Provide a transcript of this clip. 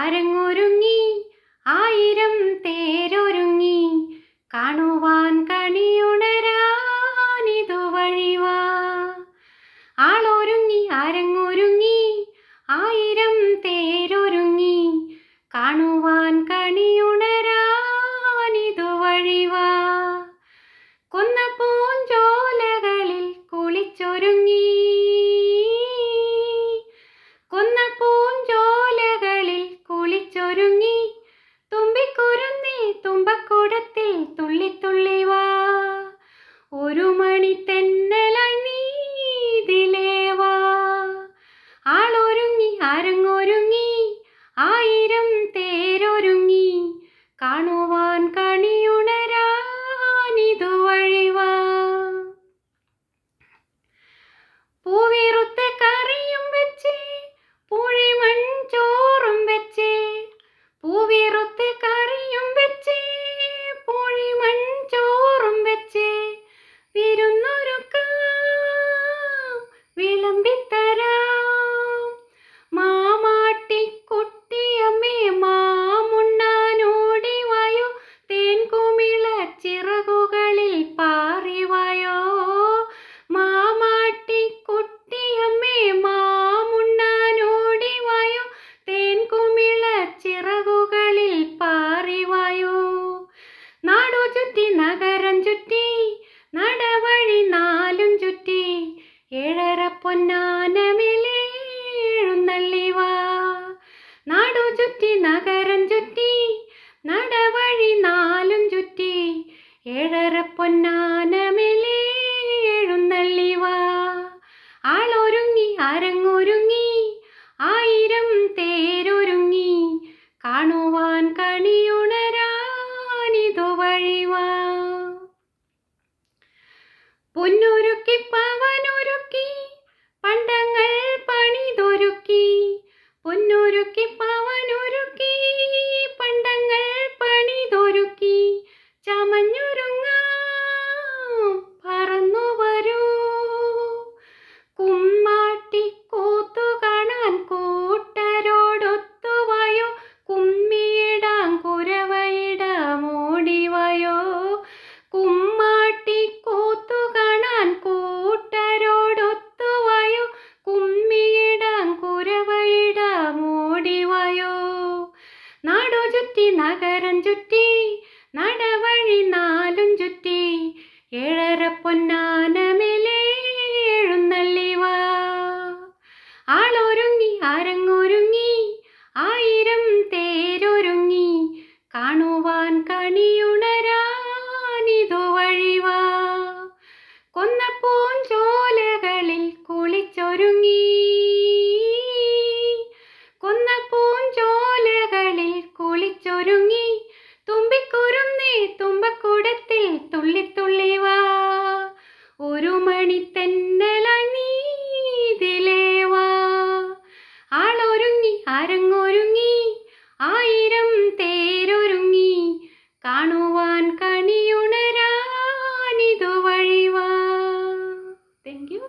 താരങ്ങൊരുങ്ങി ആയിരം തേരൊരുങ്ങി. കാണുവാൻ കണിയുണരാനിതു വഴിവാ. ആളൊരുങ്ങി ആരങ്ങൊരുങ്ങി. ആയിരം തേരൊരുങ്ങി. കാണുവാൻ തുമ്പക്കൂടത്തിൽ തുള്ളിത്തുള്ളി വാ. ഒരു മണി തെന്നലായി നീതിലേ വാ. ആളൊരുങ്ങി ആരങ്ങൊരുങ്ങി ആയിരം തേരൊരുങ്ങി. കാണുവാൻ ചുറ്റി നടവഴി നാലും ചുറ്റി ഏഴര പൊന്നാനമിലേഴുന്നള്ളിവാ നാടു ചുറ്റി നഗരം ചുറ്റി നടവഴി നാലും ചുറ്റി ഏഴര പൊന്ന പൊന്നുരുക്കി നാലം ചുറ്റി നടവഴി നാലും ചുറ്റി ഏഴര പൊന്നാനം വാൻ കണിയുണരാനിതു വഴിവാ താങ്ക് യു